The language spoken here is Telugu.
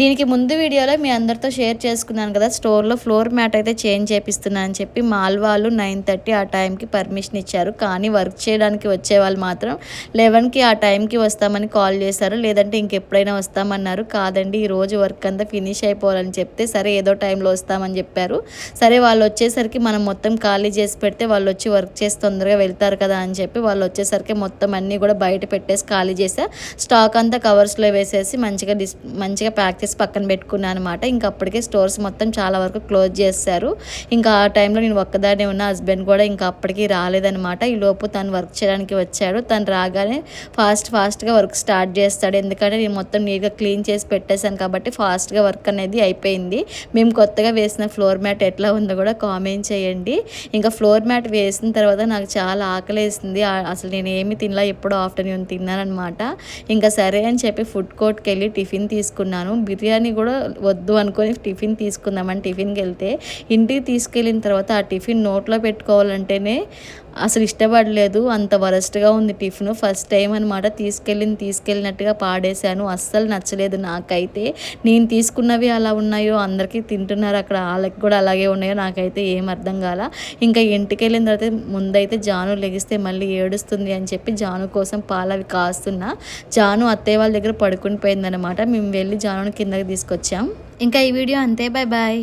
దీనికి ముందు వీడియోలో మీ అందరితో షేర్ చేసుకున్నాను కదా స్టోర్లో ఫ్లోర్ మ్యాట్ అయితే చేంజ్ చేపిస్తున్నా అని చెప్పి మాల్ వాళ్ళు నైన్ థర్టీ ఆ టైంకి పర్మిషన్ ఇచ్చారు. కానీ వర్క్ చేయడానికి వచ్చే వాళ్ళు మాత్రం లెవెన్కి ఆ టైంకి వస్తామని కాల్ చేశారు. లేదంటే ఇంకెప్పుడైనా వస్తామన్నారు. కాదండి ఈ రోజు వర్క్ అంతా ఫినిష్ అయిపోవాలని చెప్తే సరే ఏదో టైంలో వస్తామని చెప్పారు. సరే వాళ్ళు వచ్చేసరికి మనం మొత్తం ఖాళీ చేసి పెడితే వాళ్ళు వచ్చి వర్క్ చేసి తొందరగా వెళ్తారు కదా అని చెప్పి వాళ్ళు వచ్చేసరికి మొత్తం అన్నీ కూడా బయట పెట్టేసి ఖాళీ చేసా స్టాక్ అంతా కవర్స్లో వేసేసి మంచిగా డిస్ మంచిగా ప్యాక్ చేసి పక్కన పెట్టుకున్నాను అనమాట ఇంకా అప్పటికే స్టోర్స్ మొత్తం చాలా వరకు క్లోజ్ చేశారు ఇంకా ఆ టైంలో నేను ఒక్కదానే ఉన్న హస్బెండ్ కూడా ఇంకా అప్పటికి రాలేదనమాట ఈ లోపు తను వర్క్ చేయడానికి వచ్చాడు. తను రాగానే ఫాస్ట్ ఫాస్ట్గా వర్క్ స్టార్ట్ చేస్తాడు. ఎందుకంటే నేను మొత్తం నీట్గా క్లీన్ చేసి పెట్టేశాను కాబట్టి ఫాస్ట్గా వర్క్ అనేది అయిపోయింది. మేము కొత్తగా వేసిన ఫ్లోర్ మ్యాట్ ఎట్లా ఉందో కూడా కామెంట్ చేయండి. ఇంకా ఫ్లోర్ మ్యాట్ వేసిన తర్వాత నాకు చాలా ఆకలి వేసింది అసలు నేను ఏమి తినలా ఎప్పుడో ఆఫ్టర్నూన్ తిన్నానమాట ఇంకా సరే అని చెప్పి ఫుడ్ కోర్ట్కి వెళ్ళి టిఫిన్ తీసుకున్నాను. బిర్యానీ కూడా వద్దు అనుకొని టిఫిన్ తీసుకుందామని టిఫిన్కి వెళ్తే ఇంటికి తీసుకెళ్ళిన తర్వాత ఆ టిఫిన్ నోట్లో పెట్టుకోవాలంటేనే అసలు ఇష్టపడలేదు. అంత వరస్ట్గా ఉంది టిఫిన్. ఫస్ట్ టైం అనమాట తీసుకెళ్ళింది తీసుకెళ్ళినట్టుగా పాడేశాను. అస్సలు నచ్చలేదు నాకైతే. నేను తీసుకున్నవి అలా ఉన్నాయో అందరికీ తింటున్నారు అక్కడ. వాళ్ళకి కూడా అలాగే ఉన్నాయో నాకైతే ఏం అర్థం కాల. ఇంకా ఇంటికి వెళ్ళిన తర్వాత ముందైతే జాను లెగిస్తే మళ్ళీ ఏడుస్తుంది అని చెప్పి జాను కోసం పాలు అవి కాస్తున్నా. జాను అత్తయ్య వాళ్ళ దగ్గర పడుకుని పోయిందనమాట మేము వెళ్ళి జానుని కిందకి తీసుకొచ్చాం. ఇంకా ఈ వీడియో అంతే. Bye bye